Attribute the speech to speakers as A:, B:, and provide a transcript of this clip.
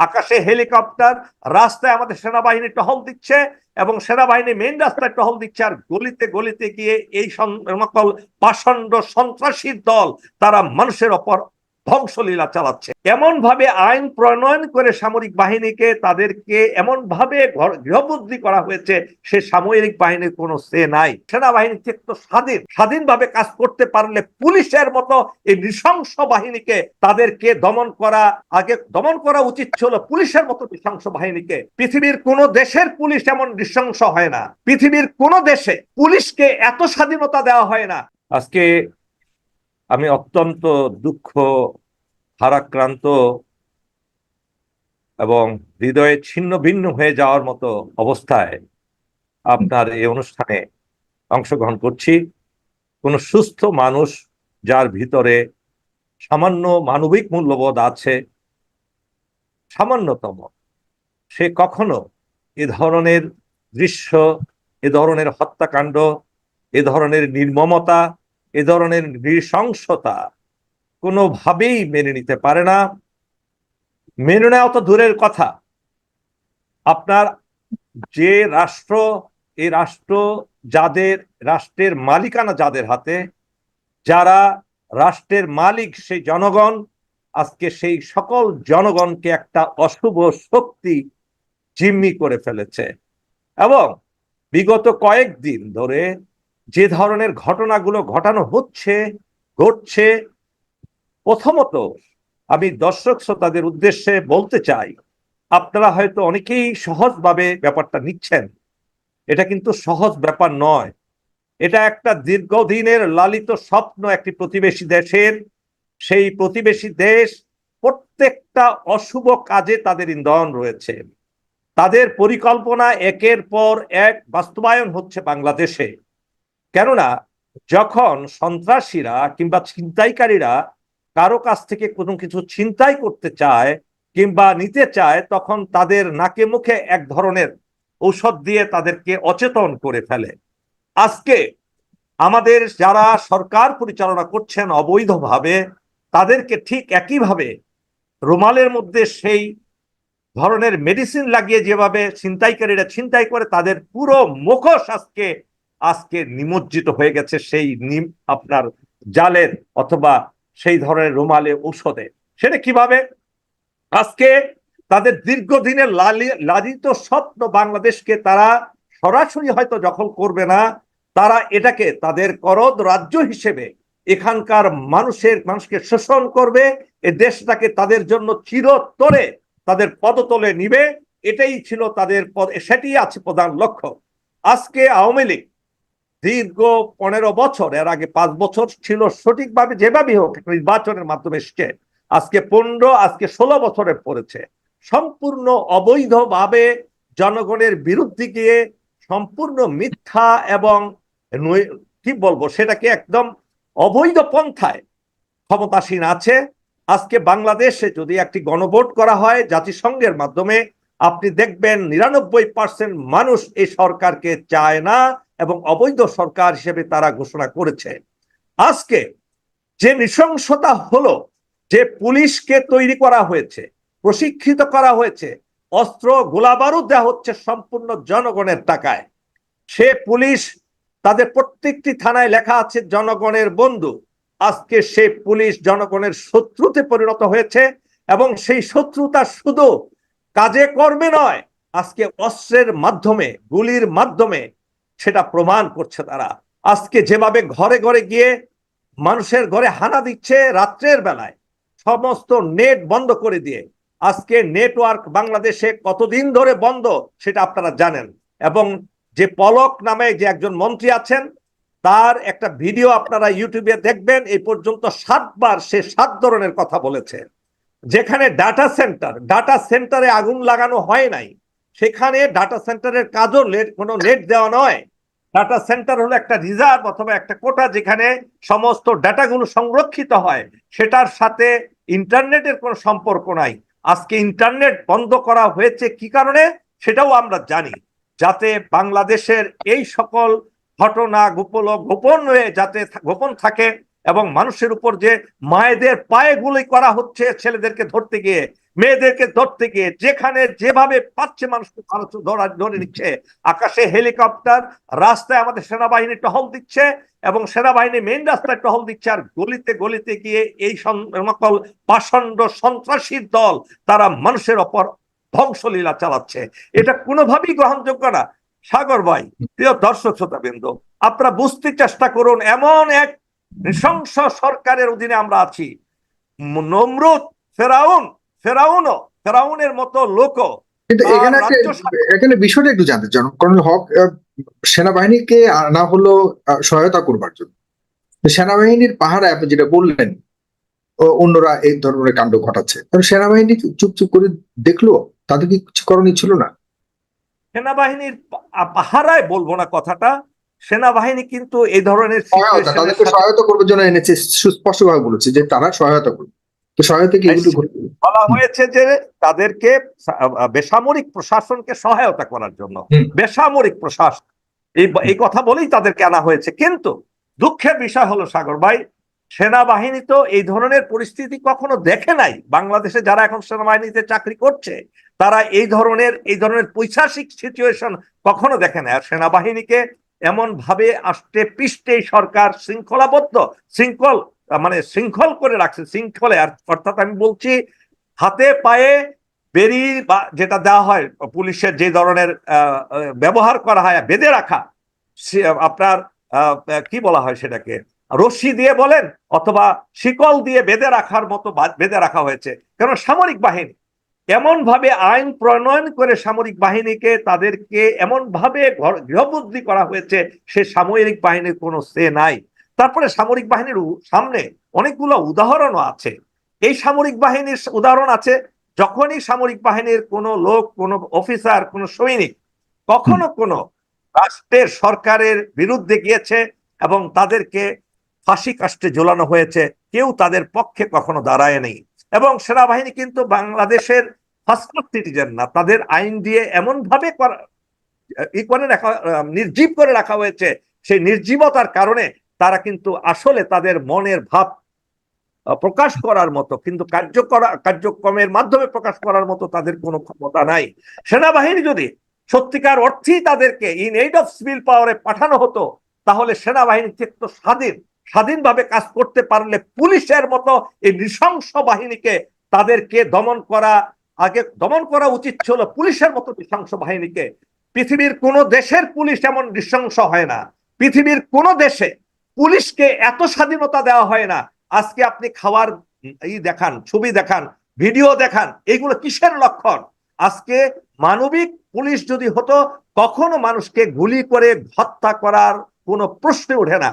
A: আকাশে হেলিকপ্টার, রাস্তায় আমাদের সেনাবাহিনী টহল দিচ্ছে এবং সেনাবাহিনী মেন রাস্তায় টহল দিচ্ছে আর গলিতে গলিতে গিয়ে এই সকল পাষণ্ড সন্ত্রাসীর দল, তারা মানুষের ওপর ধ্বংসলীলা চালাচ্ছে। এমন ভাবে আইন প্রণয়ন করে সামরিক বাহিনীকে তাদেরকে এমন ভাবে গৃহবদ্ধি করা হয়েছে, সে সামরিক বাহিনীর কোনো সে নাই। সেনাবাহিনী ঠিক তো স্বাধীন। স্বাধীনভাবে কাজ করতে পারলে পুলিশের মতো এই নৃশংস বাহিনীকে তাদেরকে দমন করা, আগে দমন করা উচিত ছিল পুলিশের মতো নৃশংস বাহিনীকে। পৃথিবীর কোন দেশের পুলিশ এমন নৃশংস হয় না। পৃথিবীর কোন দেশে পুলিশকে এত স্বাধীনতা দেওয়া হয় না। আজকে আমি অত্যন্ত দুঃখ হারাক্রান্ত এবং হৃদয়ে ছিন্ন ভিন্ন হয়ে যাওয়ার মতো অবস্থায় আপনার এই অনুষ্ঠানে অংশগ্রহণ করছি। কোন সুস্থ মানুষ যার ভিতরে সামান্য মানবিক মূল্যবোধ আছে, সামান্যতম, সে কখনো এ ধরনের দৃশ্য, এ ধরনের হত্যাকাণ্ড, এ ধরনের নির্মমতা এ ধরনের নৃশংসতা কোনোভাবেই মেনে নিতে পারে না। মেনে নেওয়া তো দূরের কথা। আপনার যে রাষ্ট্র এই রাষ্ট্র যাদের, রাষ্ট্রের মালিকানা যাদের হাতে, যারা রাষ্ট্রের মালিক সেই জনগণ, আজকে সেই সকল জনগণকে একটা অশুভ শক্তি জিম্মি করে ফেলেছে। এবং বিগত কয়েকদিন ধরে যে ধরনের ঘটনাগুলো ঘটানো হচ্ছে, ঘটছে, প্রথমত আমি দর্শক শ্রোতাদের উদ্দেশ্যে বলতে চাই, আপনারা হয়তো অনেকেই সহজভাবে ব্যাপারটা নিচ্ছেন। এটা কিন্তু সহজ ব্যাপার নয়। এটা একটা দীর্ঘদিনের লালিত স্বপ্ন একটি প্রতিবেশী দেশের। সেই প্রতিবেশী দেশ প্রত্যেকটা অশুভ কাজে তাদের ইন্ধন রয়েছে। তাদের পরিকল্পনা একের পর এক বাস্তবায়ন হচ্ছে বাংলাদেশে। কেননা যখন সন্ত্রাসীরা কিংবা ছিনতাইকারীরা কারও কাছ থেকে কোনো কিছু ছিনতাই করতে চায় কিংবা নিতে চায়, তখন তাদের নাকে মুখে এক ধরনের ঔষধ দিয়ে তাদেরকে অচেতন করে ফেলে। আজকে আমাদের যারা সরকার পরিচালনা করছেন অবৈধভাবে, তাদেরকে ঠিক একইভাবে রুমালের মধ্যে সেই ধরনের মেডিসিন লাগিয়ে যেভাবে ছিনতাইকারীরা ছিনতাই করে, তাদের পুরো মুখোশ আজকে আজকে নিমজ্জিত হয়ে গেছে সেই নিম আপনার জালের অথবা সেই ধরনের রুমালে ঔষধে। সেটা কীভাবে? আজকে তাদের দীর্ঘদিনের লালি, লালিত স্বপ্ন বাংলাদেশকে তারা সরাসরি হয়তো দখল করবে না। তারা এটাকে তাদের করদ রাজ্য হিসেবে এখানকার মানুষের, মানুষকে শোষণ করবে। এ দেশটাকে তাদের জন্য চিরতরে তাদের পদতলে নিবে। এটাই ছিল তাদের সেটি আছে প্রধান লক্ষ্য। আজকে আওয়ামী লীগ দীর্ঘ পনেরো বছর, এর আগে পাঁচ বছর ছিল সঠিকভাবে যেভাবে হোক নির্বাচনের মাধ্যমে এসছে, আজকে পনেরো, আজকে ষোলো বছরে পড়েছে সম্পূর্ণ অবৈধভাবে জনগণের বিরুদ্ধে গিয়ে সম্পূর্ণ মিথ্যা এবং কি বলব, সেটাকে একদম অবৈধ পন্থায় ক্ষমতাসীন আছে। আজকে বাংলাদেশে যদি একটি গণভোট করা হয়, জাতিসংঘের মাধ্যমে, আপনি দেখবেন নিরানব্বই পার্সেন্ট মানুষ এই সরকারকে চায় না। এবং অবৈধ সরকার হিসেবে তারা ঘোষণা করেছে। আজকে যে নৃশংসতা হলো, যে পুলিশকে তৈরি করা হয়েছে, প্রশিক্ষিত করা হয়েছে, অস্ত্র গোলাবারুদ দেওয়া হচ্ছে সম্পূর্ণ জনগণের টাকায়। সে পুলিশ তাদের প্রত্যেকটি থানায় লেখা আছে, জনগণের বন্ধু। আজকে সে পুলিশ জনগণের শত্রুতে পরিণত হয়েছে এবং সেই শত্রুতা শুধু কাজে কর্মে নয়, আজকে অস্ত্রের মাধ্যমে, গুলির মাধ্যমে সেটা প্রমাণ করছে তারা। আজকে যেভাবে ঘরে ঘরে গিয়ে মানুষের ঘরে হানা দিচ্ছে রাত্রের বেলায়, সমস্ত নেট বন্ধ করে দিয়ে, আজকে নেটওয়ার্ক বাংলাদেশে কতদিন ধরে বন্ধ সেটা আপনারা জানেন এবং যে পলক নামে যে একজন মন্ত্রী আছেন, তার একটা ভিডিও আপনারা ইউটিউবে দেখবেন, এই পর্যন্ত সাতবার সে সাত ধরনের কথা বলেছে। যেখানে ডাটা সেন্টার ডাটা সেন্টারে আগুন লাগানো হয় নাই, সেখানে ডাটা সেন্টারের কাজও কোনো নেট দেওয়া নয়। ডাটা সেন্টার হলো একটা রিজার্ভ অথবা একটা কোটা যেখানে সমস্ত ডাটাগুলো সংরক্ষিত হয়। সেটার সাথে ইন্টারনেটের কোনো সম্পর্ক নাই। আজকে ইন্টারনেট বন্ধ করা হয়েছে কি কারণে? সেটাও আমরা জানি। যাতে বাংলাদেশের এই সকল ঘটনা গোপল গোপন হয়ে যাতে গোপন থাকে এবং মানুষের উপর যে মায়েদের পায়ে গুলি করা হচ্ছে ছেলেদেরকে ধরতে গিয়ে মেয়েদেরকে ধরতে গিয়ে যেখানে যেভাবে পাচ্ছে মানুষকে মানুষ ধরা, ধরে নিচ্ছে, আকাশে হেলিকপ্টার, রাস্তায় আমাদের সেনাবাহিনী টহল দিচ্ছে এবং সেনাবাহিনী মেইন রাস্তায় টহল দিচ্ছে আর গলিতে গলিতে গিয়ে এই সকল পাষণ্ড সন্ত্রাসীর দল, তারা মানুষের অপর ধ্বংসলীলা চালাচ্ছে। এটা কোনোভাবেই গ্রহণযোগ্য না। সাগর ভাই, প্রিয় দর্শক শ্রোতাবৃন্দ, আপনারা বুঝতে চেষ্টা করুন, এমন এক নৃশংস সরকারের অধীনে আমরা আছি। নমরুদ ফেরাউন ফেরাউনও ফেরাউনের মতো লোক
B: কিন্তু এখানে এখানে বিষয়টা একটু জানতে চান কর্নেল হক সেনাবাহিনীকে হলো সহায়তা করবার জন্য। সেনাবাহিনীর পাহারা আপনি যেটা বললেন অন্যরা এই ধরনের কাণ্ড ঘটাচ্ছে। সেনাবাহিনী চুপ চুপ করে দেখল? তাদের কি কিছু করণীয় ছিল না?
A: সেনাবাহিনীর পাহারায় বলব না কথাটা। সেনাবাহিনী কিন্তু এই ধরনের
B: সহায়তা তাদেরকে সহায়তা করবার জন্য এনেছে সুস্পষ্ট ভাবে বলেছে যে তারা সহায়তা করবে। সহায়তা কি
A: বলা হয়েছে যে তাদেরকে বেসামরিক প্রশাসনকে সহায়তা করার জন্য। বেসামরিক প্রশাসন। এই এই কথা বলেই তাদেরকে আনা হয়েছে। কিন্তু দুঃখের বিষয় হলো সাগর ভাই সেনাবাহিনী তো এই ধরনের পরিস্থিতি কখনো দেখে নাই। বাংলাদেশে যারা এখন সেনাবাহিনীতে চাকরি করছে তারা এই ধরনের এই ধরনের পৈশাসিক সিচুয়েশন কখনো দেখে নাই। আর সেনাবাহিনীকে এমন ভাবে আষ্টে পিষ্টে সরকার শৃঙ্খলাবদ্ধ শৃঙ্খল মানে শৃঙ্খল করে রাখছে, শৃঙ্খলে। আর অর্থাৎ আমি বলছি, হাতে পায়ে বেরি বা যেটা দেওয়া হয়, পুলিশের যে ধরনের ব্যবহার করা হয়, বেঁধে রাখা আপনার কি বলা হয় সেটাকে? রশ্মি দিয়ে বলেন, অথবা শিকল দিয়ে বেঁধে রাখার মতো বেঁধে রাখা হয়েছে। কারণ সামরিক বাহিনী। এমন ভাবে আইন প্রণয়ন করে সামরিক বাহিনীকে তাদেরকে এমন ভাবে ঘর- গৃহবন্দী করা হয়েছে, সে সামরিক বাহিনীর কোনো সে নাই। তারপরে সামরিক বাহিনীর সামনে অনেকগুলো উদাহরণও আছে। এই সামরিক বাহিনীর উদাহরণ আছে যখনই সামরিক বাহিনীর কোনো লোক কোনো অফিসার কোনো সৈনিক কখনো কোনো রাষ্ট্রের সরকারের বিরুদ্ধে গিয়েছে এবং তাদেরকে ফাঁসি কাষ্টে ঝোলানো হয়েছে কেউ তাদের পক্ষে কখনো দাঁড়ায় নেই এবং সেনাবাহিনী কিন্তু বাংলাদেশের ফার্স্ট সিটিজেন না তাদের আইন দিয়ে এমন ভাবে করা- ই করে রাখা নির্জীব করে রাখা হয়েছে। সেই নির্জীবতার কারণে তারা কিন্তু আসলে তাদের মনের ভাব প্রকাশ করার মতো, কিন্তু কার্যকরা, কার্যক্রমের মাধ্যমে প্রকাশ করার মতো তাদের কোনো ক্ষমতা নাই। সেনাবাহিনী যদি সত্যিকার অর্থেই তাদেরকে ইন এইড অফ সিভিল পাওয়ারে পাঠানো হতো, তাহলে সেনাবাহিনী তো স্বাধীন, স্বাধীনভাবে কাজ করতে পারলে পুলিশের মতো এই নৃশংস বাহিনীকে তাদেরকে দমন করা, আগে দমন করা উচিত ছিল পুলিশের মতো নৃশংস বাহিনীকে। পৃথিবীর কোনো দেশের পুলিশ এমন নৃশংস হয় না। পৃথিবীর কোন দেশে পুলিশকে এত স্বাধীনতা দেওয়া হয় না। আজকে আপনি খাওয়ার ই দেখান, ছবি দেখান, ভিডিও দেখান এইগুলো কিসের লক্ষণ? আজকে মানবিক পুলিশ যদি হতো, কখনো মানুষকে গুলি করে হত্যা করার কোনো প্রশ্ন ওঠে না।